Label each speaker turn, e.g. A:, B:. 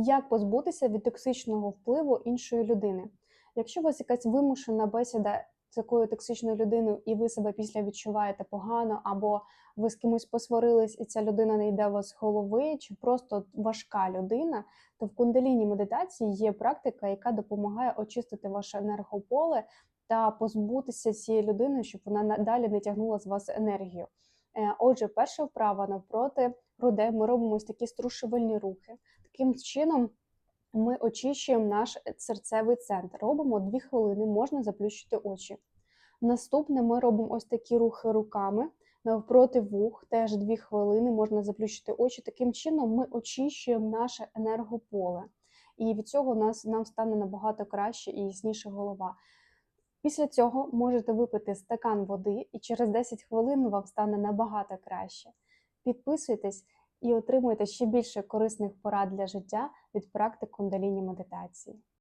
A: Як позбутися від токсичного впливу іншої людини? Якщо у вас якась вимушена бесіда з такою токсичною людиною, і ви себе після відчуваєте погано, або ви з кимось посварились, і ця людина не йде у вас з голови, чи просто важка людина, то в кундаліні медитації є практика, яка допомагає очистити ваше енергополе та позбутися цієї людини, щоб вона надалі не тягнула з вас енергію. Е, Отже, перша вправа навпроти грудей ми робимо ось такі струшувальні рухи. Таким чином ми очищуємо наш серцевий центр. Робимо 2 хвилини, можна заплющити очі. Наступне ми робимо ось такі рухи руками навпроти вух, теж 2 хвилини, можна заплющити очі. Таким чином ми очищуємо наше енергополе. І від цього нас нам стане набагато краще і ясніше голова. Після цього можете випити стакан води, і через 10 хвилин вам стане набагато краще. Підписуйтесь і отримуйте ще більше корисних порад для життя від практик кундаліні медитації.